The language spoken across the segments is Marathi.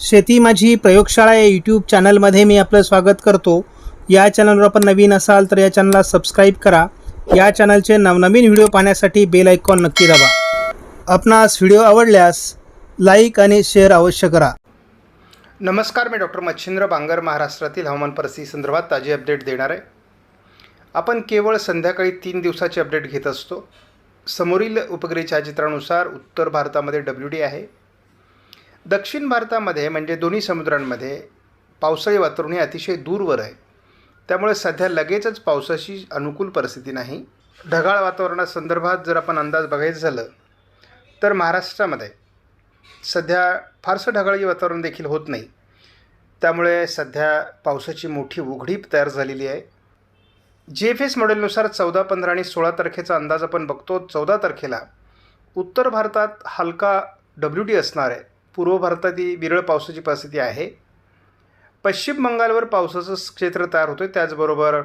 शेती माझी प्रयोगशाळा या यूट्यूब चॅनलमध्ये मी आपलं स्वागत करतो. या चॅनलवर आपण नवीन असाल तर या चॅनलला सबस्क्राईब करा. या चॅनलचे नवनवीन व्हिडिओ पाहण्यासाठी बेल आयकॉन नक्की दाबा. आपणास व्हिडिओ आवडल्यास लाईक आणि शेअर अवश्य करा. नमस्कार मी डॉक्टर मच्छिंद्र बांगर महाराष्ट्रातील हवामान परिस्थिती संदर्भात ताजी अपडेट देणार आहे. आपण केवळ संध्याकाळी तीन दिवसाचे अपडेट घेत असतो. समोरील उपग्रह छायाचित्रानुसार उत्तर भारतामध्ये डब्ल्यू डी आहे. दक्षिण भारतामध्ये म्हणजे दोन्ही समुद्रांमध्ये पावसाळी वातावरण हे अतिशय दूरवर आहे. त्यामुळे सध्या लगेचच पावसाची अनुकूल परिस्थिती नाही. ढगाळ वातावरणासंदर्भात जर आपण अंदाज बघायचं झालं तर महाराष्ट्रामध्ये सध्या फारसं ढगाळी वातावरण देखील होत नाही. त्यामुळे सध्या पावसाची मोठी उघडी तयार झालेली आहे. जी एफ एस मॉडेलनुसार चौदा पंधरा आणि सोळा तारखेचा अंदाज आपण बघतो. चौदा तारखेला उत्तर भारतात हलका डब्ल्यू डी असणार आहे. पूर्व भारतात ही विरळ पावसाची परिस्थिती आहे. पश्चिम बंगालवर पावसाचं क्षेत्र तयार होतं आहे त्याचबरोबर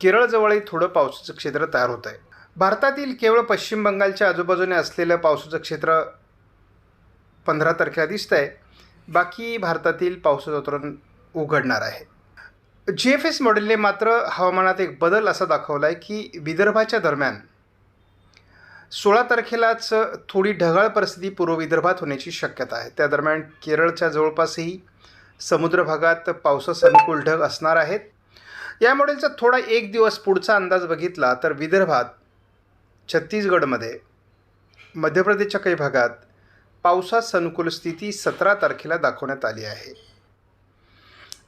केरळजवळही थोडं पावसाचं क्षेत्र तयार होतं आहे भारतातील केवळ पश्चिम बंगालच्या आजूबाजूने असलेलं पावसाचं क्षेत्र पंधरा तारखेला दिसतं आहे बाकी भारतातील पावसाचं वातावरण उघडणार आहे. जी एफ एस मॉडेलने मात्र हवामानात एक बदल असा दाखवला आहे की विदर्भाच्या दरम्यान सोळा तारखेलाच थोडी ढगाळ परिस्थिती पूर्व विदर्भात होण्याची शक्यता आहे. त्या दरम्यान केरळच्या जवळपासही समुद्र भागात पावसास अनुकूल ढग असणार आहेत. या मॉडेलचा थोडा एक दिवस पुढचा अंदाज बघितला तर विदर्भात छत्तीसगडमध्ये मध्य प्रदेशच्या काही भागात पावसास अनुकूल स्थिती सतरा तारखेला दाखवण्यात आली आहे.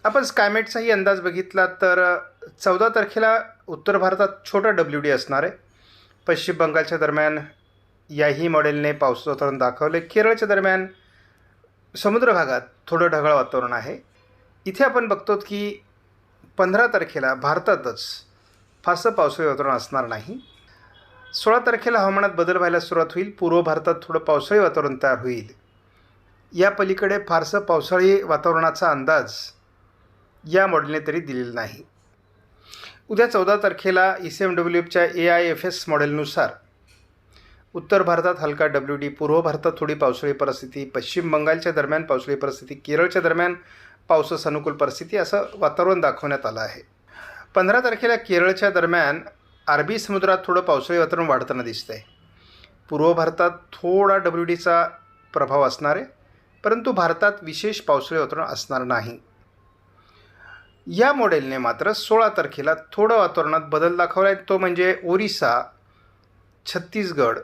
आपण स्कायमेटचाही अंदाज बघितला तर चौदा तारखेला उत्तर भारतात छोटा डब्ल्यू डी असणार आहे. पश्चिम बंगालच्या दरम्यान याही मॉडेलने पावसाचं वातावरण दाखवले. केरळच्या दरम्यान समुद्र भागात थोडं ढगाळ वातावरण आहे. इथे आपण बघतो की पंधरा तारखेला भारतातच फारसं पावसाळी वातावरण असणार नाही. सोळा तारखेला हवामानात बदल व्हायला सुरुवात होईल. पूर्व भारतात थोडं पावसाळी वातावरण तयार होईल. या पलीकडे फारसं पावसाळी वातावरणाचा अंदाज या मॉडेलने तरी दिलेला नाही. उद्या चौदा तारखेला ई सी एम डब्ल्यू एफच्या ए आय एफ एस मॉडेलनुसार उत्तर भारतात हलका डब्ल्यू डी पूर्व भारतात थोडी पावसाळी परिस्थिती पश्चिम बंगालच्या दरम्यान पावसाळी परिस्थिती केरळच्या दरम्यान पावसास अनुकूल परिस्थिती असं वातावरण दाखवण्यात आलं आहे. पंधरा तारखेला केरळच्या दरम्यान अरबी समुद्रात थोडं पावसाळी वातावरण वाढताना दिसतं आहे पूर्व भारतात थोडा डब्ल्यू डीचा प्रभाव असणार आहे परंतु भारतात विशेष पावसाळी वातावरण असणार नाही. या मॉडेलने मात्र सोळा तारखेला थोडं वातावरणात बदल दाखवला आहे. तो म्हणजे ओरिसा छत्तीसगड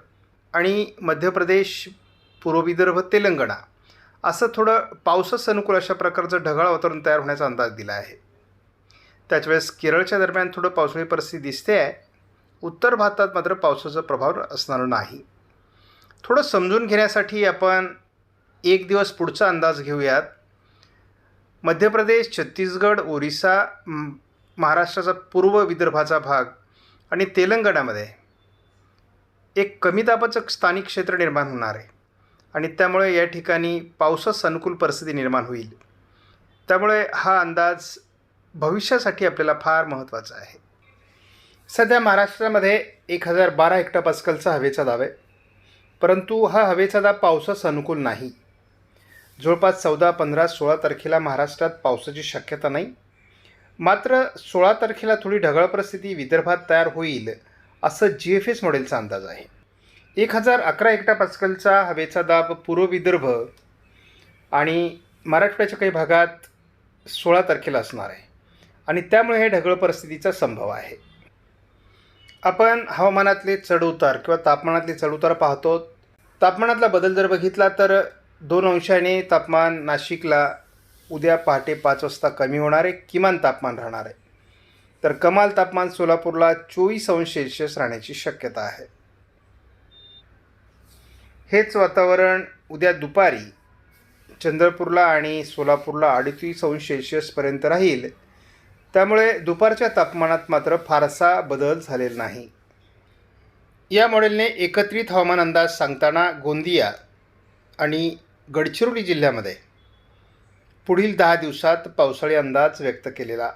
आणि मध्य प्रदेश पूर्व विदर्भ तेलंगणा. असं थोडं पावसास अनुकूल अशा प्रकारचं ढगाळ वातावरण तयार होण्याचा अंदाज दिला आहे. त्याच वेळेस केरळच्या दरम्यान थोडं पावसाळी परिस्थिती दिसते आहे. उत्तर भारतात मात्र पावसाचा प्रभाव असणार नाही. थोडं समजून घेण्यासाठी आपण एक दिवस पुढचा अंदाज घेऊयात. मध्य प्रदेश छत्तीसगड ओरिसा महाराष्ट्राचा पूर्व विदर्भाचा भाग आणि तेलंगणामध्ये एक कमी दाबाचं स्थानिक क्षेत्र निर्माण होणार आहे. आणि त्यामुळे या ठिकाणी पावसास अनुकूल परिस्थिती निर्माण होईल. त्यामुळे हा अंदाज भविष्यासाठी आपल्याला फार महत्त्वाचा आहे. सध्या महाराष्ट्रामध्ये एक हजार बारा हेक्टोपास्कलचा हवेचा दाब आहे. परंतु हा हवेचा दाब पावसास अनुकूल नाही. जवळपास चौदा पंधरा सोळा तारखेला महाराष्ट्रात पावसाची शक्यता नाही. मात्र सोळा तारखेला थोडी ढगाळ परिस्थिती विदर्भात तयार होईल असं जी एफ एस मॉडेलचा अंदाज आहे. एक हजार अकरा एकटा पाचकलचा हवेचा दाब पूर्व विदर्भ आणि मराठवाड्याच्या काही भागात सोळा तारखेला असणार आहे. आणि त्यामुळे हे ढगळ परिस्थितीचा संभव आहे. आपण हवामानातले चढउतार किंवा तापमानातले चढउतार पाहतो. तापमानातला बदल जर बघितला तर दोन अंशाने तापमान नाशिकला उद्या पहाटे पाच वाजता कमी होणार आहे किमान तापमान राहणार आहे. तर कमाल तापमान सोलापूरला चोवीस अंश सेल्शियस राहण्याची शक्यता आहे. हेच वातावरण उद्या दुपारी चंद्रपूरला आणि सोलापूरला अडतीस अंश सेल्शियसपर्यंत राहील. त्यामुळे दुपारच्या तापमानात मात्र फारसा बदल झालेला नाही. या मॉडेलने एकत्रित हवामान अंदाज सांगताना गोंदिया आणि गडचिरोली जिल्ह्यामध्ये पुढील दहा दिवसात पावसाळी अंदाज व्यक्त केलेला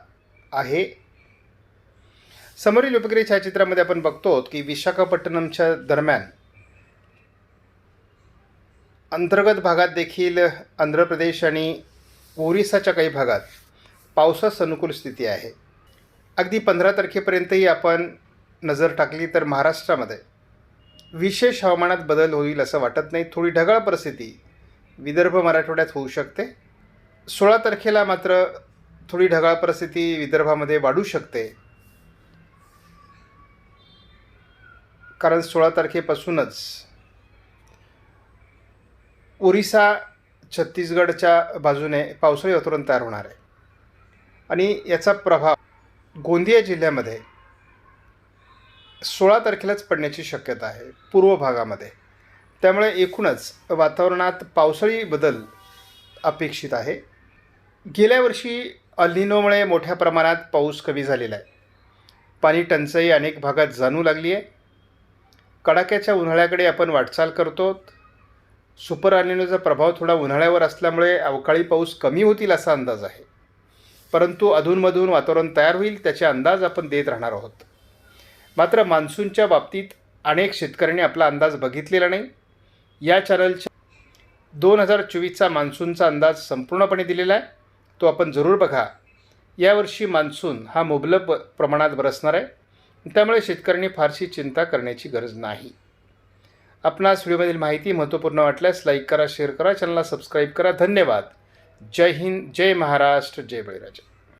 आहे. समोरील उपग्रह छायाचित्रामध्ये आपण बघतो की विशाखापट्टणमच्या दरम्यान अंतर्गत भागात देखील आंध्र प्रदेश आणि ओरिसाच्या काही भागात पावसास अनुकूल स्थिती आहे. अगदी पंधरा तारखेपर्यंतही आपण नजर टाकली तर महाराष्ट्रामध्ये विशेष हवामानात बदल होईल असं वाटत नाही. थोडी ढगाळ परिस्थिती विदर्भ मराठवाड्यात होऊ शकते. सोळा तारखेला मात्र थोडी ढगाळ परिस्थिती विदर्भामध्ये वाढू शकते. कारण सोळा तारखेपासूनच ओरिसा छत्तीसगडच्या बाजूने पावसाळी वातावरण तयार होणार आहे. आणि याचा प्रभाव गोंदिया जिल्ह्यामध्ये सोळा तारखेलाच पडण्याची शक्यता आहे पूर्व भागामध्ये. त्यामुळे एकूणच वातावरणात पावसाळी बदल अपेक्षित आहे. गेल्या वर्षी अल्निनोमुळे मोठ्या प्रमाणात पाऊस कमी झालेला आहे. पाणी टंचाई अनेक भागात जाणू लागली आहे. कडाक्याच्या उन्हाळ्याकडे आपण वाटचाल करतो. सुपर अल्निनोचा प्रभाव थोडा उन्हाळ्यावर असल्यामुळे अवकाळी पाऊस कमी होतील असा अंदाज आहे. परंतु अधूनमधून वातावरण तयार होईल त्याचे अंदाज आपण देत राहणार आहोत. मात्र मान्सूनच्या बाबतीत अनेक शेतकऱ्यांनी आपला अंदाज बघितलेला नाही. या चॅनलच्या दोन हजार चोवीसचा मान्सूनचा अंदाज संपूर्णपणे दिलेला आहे. तो आपण जरूर बघा. यावर्षी मान्सून हा मुबलक प्रमाणात बरसणार आहे. त्यामुळे शेतकऱ्यांनी फारशी चिंता करण्याची गरज नाही. आपणास व्हिडिओमधील माहिती महत्त्वपूर्ण वाटल्यास लाईक करा शेअर करा चॅनलला सबस्क्राईब करा. धन्यवाद. जय हिंद जय महाराष्ट्र जय बळीराजा.